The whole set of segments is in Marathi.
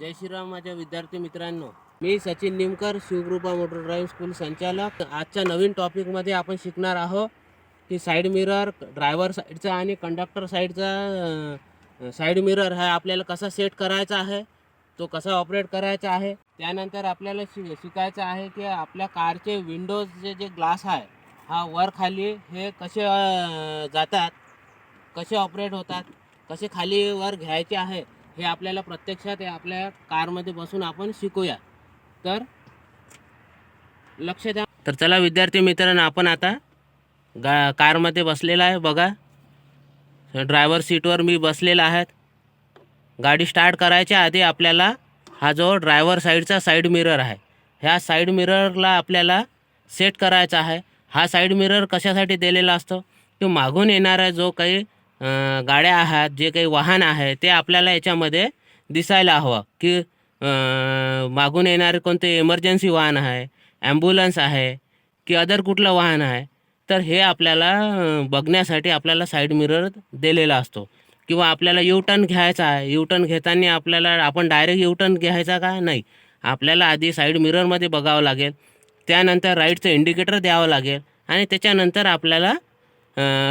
जय श्रीराम माझ्या विद्यार्थी मित्रांनो. मी Sachin Nimkar Shivkrupa motor drive school संचालक. आजच्या नवीन टॉपिकमध्ये आपण शिकणार आहोत की साईड मिरर ड्रायव्हर साईडचा आणि कंडक्टर साईडचा साईड मिरर हा आपल्याला कसा सेट करायचा आहे तो कसा ऑपरेट करायचा आहे. त्यानंतर आपल्याला शि शिकायचं आहे की आपल्या कारचे विंडोजचे जे ग्लास आहे हा वर खाली हे कसे जातात कसे ऑपरेट होतात कसे खाली वर घ्यायचे आहे हे आपल्याला प्रत्यक्षात हे आपल्या कारमध्ये बसून आपण शिकूया. तर लक्ष द्या. तर चला विद्यार्थी मित्रांनो आपण आता गा कारमध्ये बसलेला आहे. बघा ड्रायव्हर सीटवर मी बसलेला आहे. गाडी स्टार्ट करायच्या आधी आपल्याला हा जो ड्रायव्हर साईडचा साईड मिरर आहे ह्या साईड मिररला आपल्याला सेट करायचा आहे. हा साईड मिरर कशासाठी दिलेला असतो? की मागून येणारा जो काही गाड्या आहेत जे काही वाहन आहे ते आपल्याला याच्यामध्ये दिसायला हवं. की मागून येणारे कोणते इमर्जन्सी वाहन आहे ॲम्ब्युलन्स आहे की अदर कुठलं वाहन आहे तर हे आपल्याला बघण्यासाठी आपल्याला साईड मिरर दिलेला असतो. किंवा आपल्याला यू टर्न घ्यायचा आहे यू टर्न घेताना आपल्याला आपण डायरेक्ट यू टर्न घ्यायचा का? नाही. आपल्याला आधी साईड मिररमध्ये बघावं लागेल. त्यानंतर राईटचं इंडिकेटर द्यावं लागेल. आणि त्याच्यानंतर आपल्याला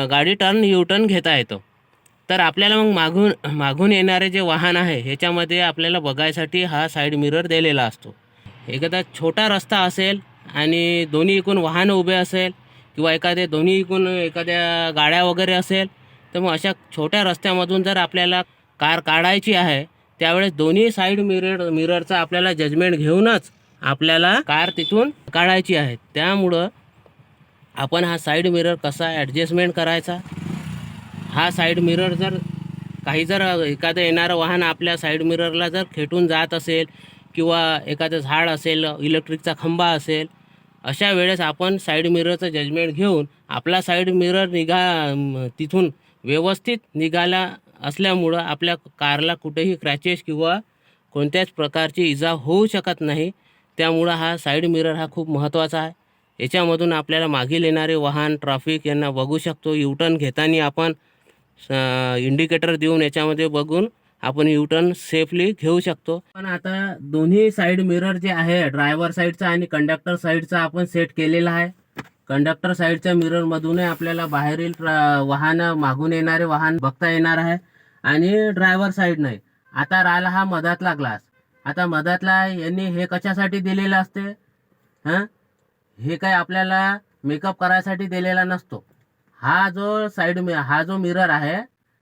गाडी टर्न यू टर्न घेता येतो. तर आपल्याला मग मागून मागून येणारे जे वाहन आहे ह्याच्यामध्ये आपल्याला बघायसाठी हा साईड मिरर दिलेला असतो. एखादा छोटा रस्ता असेल आणि दोन्ही इकून वाहन उभे असेल किंवा एखाद्या दोन्ही इकून एखाद्या गाड्या वगैरे असेल तर मग अशा छोट्या रस्त्यामधून जर आपल्याला कार काढायची आहे त्यावेळेस दोन्ही साईड मिरर मिररचा आपल्याला जजमेंट घेऊनच आपल्याला कार तिथून काढायची आहे. त्यामुळं आपण हा साईड मिरर कसा ॲडजस्टमेंट करायचा? हा साईड मिरर जर काही जर एखादं येणारं वाहन आपल्या साईड मिररला जर खेटून जात असेल किंवा एखादं झाड असेल इलेक्ट्रिकचा खंबा असेल अशा वेळेस आपण साईड मिररचं जजमेंट घेऊन आपला साईड मिरर निघा तिथून व्यवस्थित निघाला असल्यामुळं आपल्या कारला कुठेही क्रॅचेस किंवा कोणत्याच प्रकारची इजा होऊ शकत नाही. त्यामुळं हा साईड मिरर हा खूप महत्त्वाचा आहे. याच्यामधून आपल्याला मागील येणारे वाहन ट्रॅफिक यांना बघू शकतो. युटर्न घेताना आपण इंडिकेटर देऊन याच्यामध्ये बघून आपण युटर्न सेफली घेऊ शकतो. पण आता दोन्ही साईड मिरर जे आहे ड्रायव्हर साईडचा आणि कंडक्टर साईडचा आपण सेट केलेला आहे. कंडक्टर साईडच्या मिररमधूनही आपल्याला बाहेरील वाहन मागून येणारे वाहन बघता येणार आहे आणि ड्रायव्हर साईड नाही. आता राहिला हा मधातला ग्लास आता मधातला यांनी हे कशासाठी दिलेलं असते? हां? हे काय आपल्याला मेकअप करायसाठी दिलेला नसतो. हा जो साईड मि हा जो मिरर आहे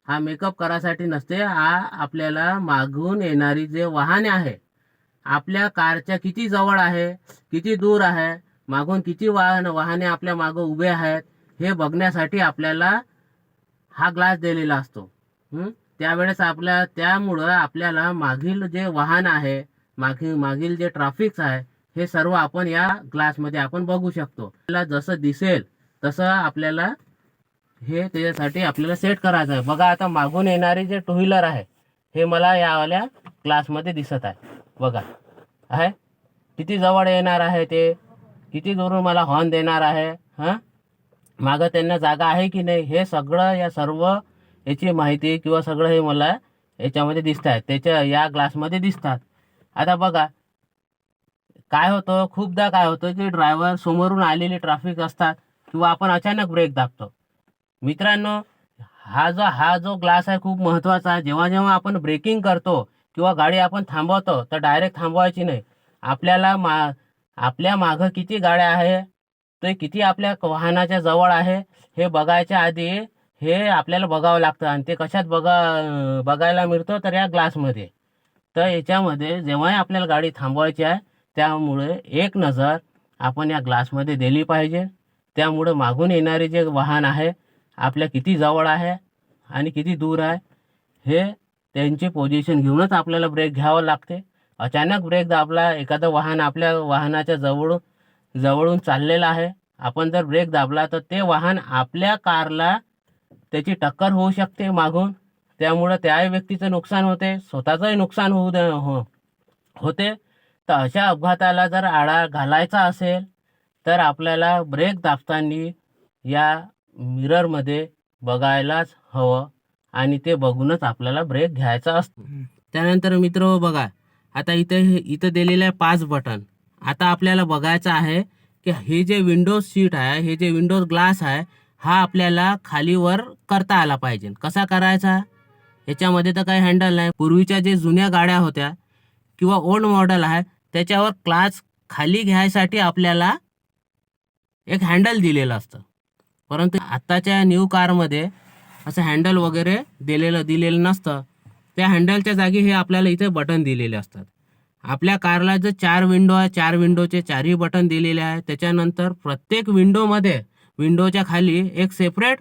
हा मेकअप करायसाठी नसते. हा आपल्याला मागून येणारी जे वाहने आहे आपल्या कारच्या किती जवळ आहे किती दूर आहे मागून किती वाहन वाहने आपल्या मागं उभे आहेत हे बघण्यासाठी आपल्याला हा ग्लास दिलेला असतो. त्यावेळेस आपल्या त्यामुळं आपल्याला मागील जे वाहन आहे मागील मागील जे ट्राफिक्स आहे हे सर्व आपण या ग्लासमध्ये आपण बघू शकतो. आपल्याला जसं दिसेल तसं आपल्याला हे त्याच्यासाठी आपल्याला सेट करायचं आहे. बघा आता मागून येणारे जे टू व्हीलर आहे हे मला यावाल्या क्लासमध्ये दिसत आहे. बघा आहे? किती जवळ येणार आहे ते? किती दुरून मला हॉर्न देणार आहे? हां? मागं त्यांना जागा आहे की नाही? हे सगळं या सर्व याची माहिती किंवा सगळं हे मला याच्यामध्ये दिसत आहे. त्याच्या या ग्लासमध्ये दिसतात. आता बघा काय होतं? खूपदा काय होतं की ड्रायव्हर समोरून आलेले ट्रॅफिक असतात किंवा आपण अचानक ब्रेक दाबतो. मित्रांनो हा जो हा जो ग्लास आहे खूप महत्त्वाचा आहे. जेव्हा जेव्हा आपण ब्रेकिंग करतो किंवा गाडी आपण थांबवतो तर डायरेक्ट थांबवायची नाही. आपल्याला मा आपल्या मागं किती गाड्या आहे ते किती आपल्या वाहनाच्या जवळ आहे हे बघायच्या आधी हे आपल्याला बघावं लागतं आणि ते कशात बघा बघायला मिळतं तर या ग्लासमध्ये तर याच्यामध्ये जेव्हाही आपल्याला गाडी थांबवायची आहे त्यामुळे एक नजर आपण या ग्लासमध्ये दिली पाहिजे. त्यामुळं मागून येणारे जे वाहन आहे आपल्या किती जवळ आहे आणि किती दूर आहे हे त्यांची पोझिशन घेऊनच आपल्याला ब्रेक घ्यावं लागते. अचानक ब्रेक दाबला एखादं वाहन आपल्या वाहनाच्या जवळून जवळून चाललेलं आहे. आपण जर ब्रेक दाबला तर ते वाहन आपल्या कारला त्याची टक्कर होऊ शकते मागून. त्यामुळं त्याही व्यक्तीचं नुकसान होते स्वतःचंही नुकसान होऊ दे हो होते. तर अशा अपघाताला जर आळा घालायचा असेल तर आपल्याला ब्रेक दाबताना या मिररमध्ये बघायलाच हवं आणि ते बघूनच आपल्याला ब्रेक घ्यायचा असतो. त्यानंतर मित्र बघा आता इथे हे इथं दिलेलं आहे पाच बटन. आता आपल्याला बघायचं आहे की हे जे विंडोज सीट आहे हे जे विंडोज ग्लास आहे हा आपल्याला खालीवर करता आला पाहिजे. कसा करायचा? याच्यामध्ये तर काही हँडल नाही. पूर्वीच्या जे जुन्या गाड्या होत्या किंवा ओल्ड मॉडेल आहे त्याच्यावर क्लास खाली घ्यायसाठी आपल्याला एक हँडल दिलेलं असतं. परंतु आत्ताच्या न्यू कारमध्ये असं हँडल वगैरे दिलेलं दिलेलं नसतं. त्या हँडलच्या जागी हे आपल्याला इथे बटन दिलेले असतात. आपल्या कारला जर चार विंडो आहे चार विंडोचे चारही बटन दिलेले आहे. त्याच्यानंतर प्रत्येक विंडोमध्ये विंडोच्या खाली एक सेपरेट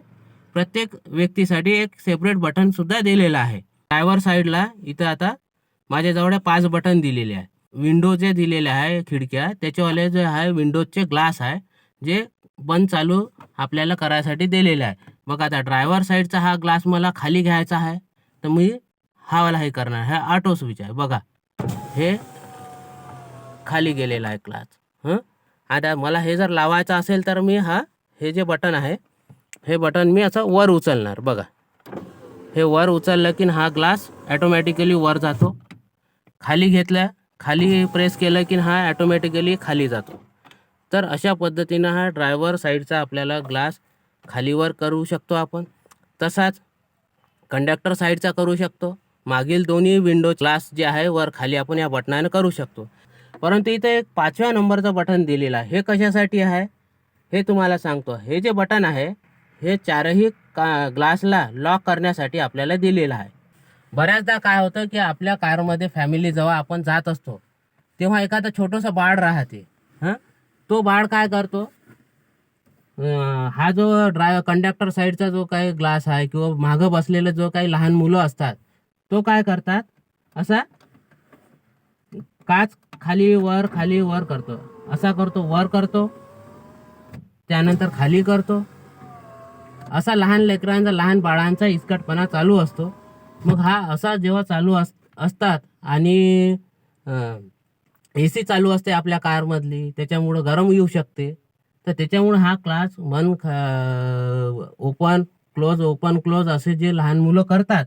प्रत्येक व्यक्तीसाठी एक सेपरेट बटनसुद्धा दिलेलं आहे. ड्रायव्हर साईडला इथं आता माझ्याजवळ पाच बटन दिलेले आहे. विंडो जे दिलेले आहे खिडक्या त्याच्यावाले जे आहे विंडोजचे ग्लास आहे जे बंद चालू आपल्याला करायसाठी दिलेले आहे. मग आता ड्रायव्हर साईडचा हा ग्लास मला खाली घ्यायचा आहे तर मी हा वाला हे करणार हे ऑटो स्विच आहे. बघा हे खाली गेलेला आहे ग्लास. हं? आता मला हे जर लावायचं असेल तर मी हा हे जे बटन आहे हे बटन मी असं वर उचलणार. बघा हे वर उचललं की हा ग्लास ॲटोमॅटिकली वर जातो. खाली घेतलं खाली प्रेस केलं की हा ॲटोमॅटिकली खाली जातो. तर अशा पद्धतीनं हा ड्रायव्हर साईडचा आपल्याला ग्लास खालीवर करू शकतो आपण. तसाच कंडक्टर साईडचा करू शकतो. मागील दोन्ही विंडो ग्लास जे आहे वर खाली आपण या बटनानं करू शकतो. परंतु इथे एक पाचव्या नंबरचं बटन दिलेलं आहे. हे कशासाठी आहे? हे तुम्हाला सांगतो. हे जे बटन आहे हे चारही का ग्लासला लॉक करण्यासाठी आपल्याला दिलेलं आहे. बऱ्याचदा काय होतं की आपल्या कारमध्ये फॅमिली जेव्हा आपण जात असतो तेव्हा एखादं छोटंसं बाळ राहते. हां? तो बाळ काय करतो? हा जो ड्राय कंडक्टर साईडचा जो काही ग्लास आहे किंवा मागं बसलेले जो काही लहान मुलं असतात तो काय करतात? असा काच खाली वर खाली वर करतो. असा करतो वर करतो. त्यानंतर खाली करतो. असा लहान लेकरांचा लहान बाळांचा इस्कटपणा चालू असतो. मग हा असा जेव्हा चालू अस असतात आणि ए सी चालू असते आपल्या कारमधली त्याच्यामुळं गरम येऊ शकते. तर त्याच्यामुळं हा क्लास मन ओपन क्लोज ओपन क्लोज असे जे लहान मुलं करतात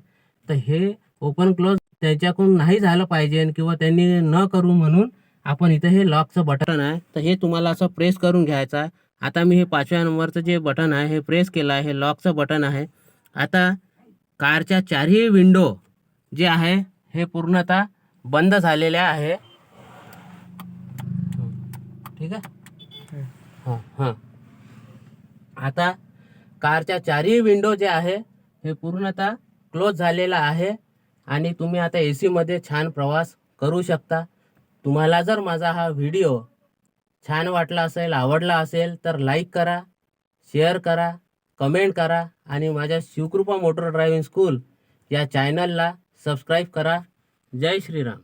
तर हे ओपन क्लोज त्याच्याकडून नाही झालं पाहिजे किंवा त्यांनी न करू म्हणून आपण इथं हे लॉकचं बटन आहे. तर हे तुम्हाला असं प्रेस करून घ्यायचं आहे. आता मी हे पाचव्या नंबरचं जे बटन आहे हे प्रेस केलं आहे हे लॉकचं बटन आहे. आता कारच्या चारही विंडो जे आहे हे पूर्णतः बंद झालेल्या आहे. ठीक आहे? हां हां. आता कारच्या चारही विंडो जे आहे हे पूर्णतः क्लोज झालेला आहे आणि तुम्ही आता ए सीमध्ये छान प्रवास करू शकता. तुम्हाला जर माझा हा व्हिडिओ छान वाटला असेल आवडला असेल तर लाईक करा शेअर करा कमेंट करा. आणि माझ्या शिवकृपा मोटर ड्रायव्हिंग स्कूल या चॅनलला सबस्क्राईब करा. जय श्रीराम.